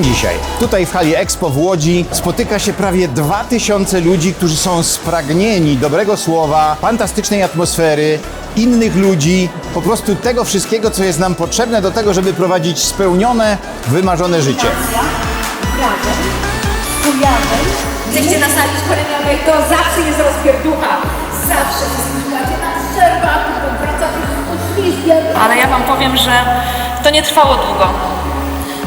dzisiaj. Tutaj w hali Expo w Łodzi spotyka się prawie 2000 ludzi, którzy są spragnieni dobrego słowa, fantastycznej atmosfery, innych ludzi, po prostu tego wszystkiego, co jest nam potrzebne do tego, żeby prowadzić spełnione, wymarzone życie. Jesteście na sali szkoleniowej, to zawsze jest rozpierducha. Zawsze wszyscy macie na przerwach, uściskiem. Ale ja Wam powiem, że to nie trwało długo.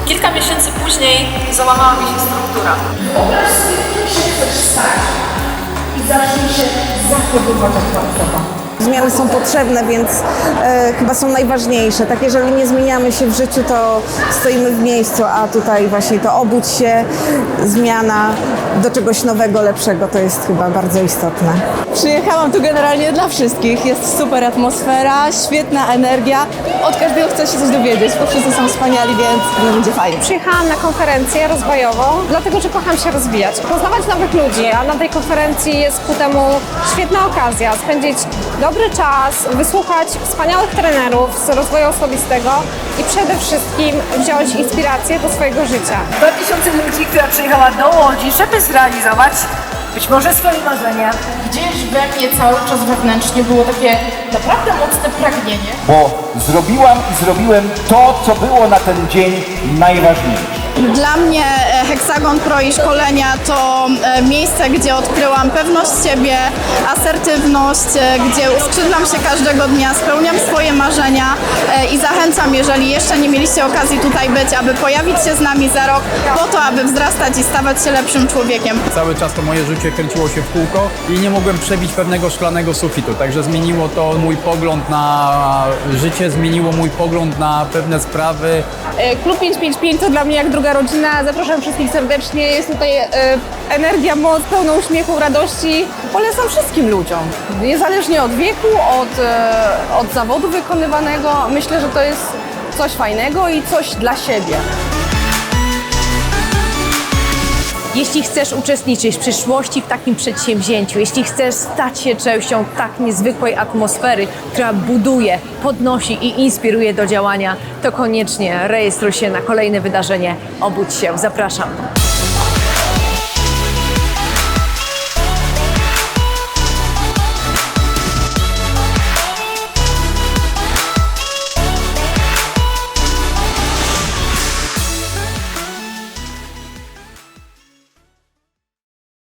Kilka miesięcy później załamała mi się struktura. Wyobraź sobie, że chcesz stać i zacznij się zachowywać jak. Zmiany są potrzebne, więc e, chyba są najważniejsze. Tak, jeżeli nie zmieniamy się w życiu, to stoimy w miejscu, a tutaj właśnie to obudź się, zmiana do czegoś nowego, lepszego, to jest chyba bardzo istotne. Przyjechałam tu generalnie dla wszystkich. Jest super atmosfera, świetna energia. Od każdego chce się coś dowiedzieć, bo wszyscy są wspaniali, więc będzie fajnie. Przyjechałam na konferencję rozwojową, dlatego że kocham się rozwijać, poznawać nowych ludzi, a na tej konferencji jest ku temu świetna okazja spędzić dobry czas, wysłuchać wspaniałych trenerów z rozwoju osobistego i przede wszystkim wziąć inspirację do swojego życia. 2000 ludzi, która przyjechała do Łodzi, żeby zrealizować być może swoje marzenia. Gdzieś we mnie cały czas wewnętrznie było takie naprawdę mocne pragnienie. bo zrobiłam i zrobiłem to, co było na ten dzień najważniejsze. Dla mnie Heksagon Pro i szkolenia to e, miejsce, gdzie odkryłam pewność siebie, asertywność, e, gdzie uskrzydlam się każdego dnia, spełniam swoje marzenia e, i zachęcam, jeżeli jeszcze nie mieliście okazji tutaj być, aby pojawić się z nami za rok po to, aby wzrastać i stawać się lepszym człowiekiem. Cały czas to moje życie kręciło się w kółko i nie mogłem przebić pewnego szklanego sufitu. Także zmieniło to mój pogląd na życie, zmieniło mój pogląd na pewne sprawy. Klub 555 to dla mnie jak druga rodzina. Zapraszam wszystkich serdecznie. Jest tutaj e, energia, moc, pełno uśmiechu, radości. Polecam wszystkim ludziom, niezależnie od wieku, od, e, od zawodu wykonywanego. Myślę, że to jest coś fajnego i coś dla siebie. Jeśli chcesz uczestniczyć w przyszłości w takim przedsięwzięciu, jeśli chcesz stać się częścią tak niezwykłej atmosfery, która buduje, podnosi i inspiruje do działania, to koniecznie rejestruj się na kolejne wydarzenie. Obudź się, zapraszam.